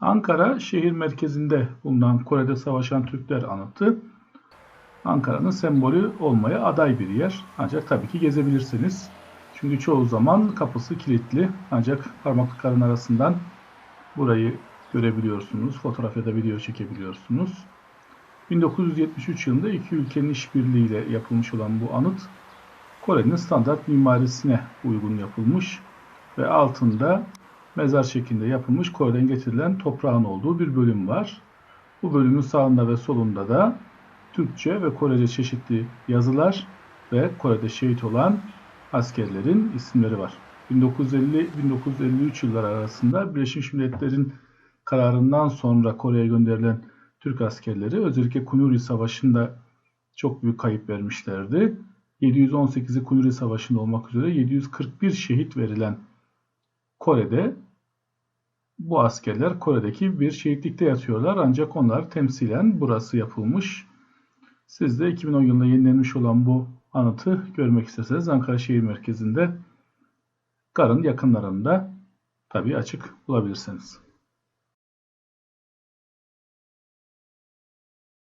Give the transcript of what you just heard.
Ankara şehir merkezinde bulunan Kore'de savaşan Türkler anıtı Ankara'nın sembolü olmaya aday bir yer. Ancak tabii ki gezebilirsiniz. Çünkü çoğu zaman kapısı kilitli. Ancak parmaklıkların arasından burayı görebiliyorsunuz. Fotoğraf ya da video çekebiliyorsunuz. 1973 yılında iki ülkenin işbirliğiyle yapılmış olan bu anıt Kore'nin standart mimarisine uygun yapılmış ve altında mezar şeklinde yapılmış Kore'den getirilen toprağın olduğu bir bölüm var. Bu bölümün sağında ve solunda da Türkçe ve Korece çeşitli yazılar ve Kore'de şehit olan askerlerin isimleri var. 1950-1953 yılları arasında Birleşmiş Milletler'in kararından sonra Kore'ye gönderilen Türk askerleri özellikle Kunuri Savaşı'nda çok büyük kayıp vermişlerdi. 718'i Kunuri Savaşı'nda olmak üzere 741 şehit verilen Kore'de bu askerler Kore'deki bir şehitlikte yatıyorlar ancak onlar temsilen burası yapılmış. Siz de 2010 yılında yenilenmiş olan bu anıtı görmek isterseniz Ankara şehir merkezinde Gar'ın yakınlarında tabii açık bulabilirsiniz.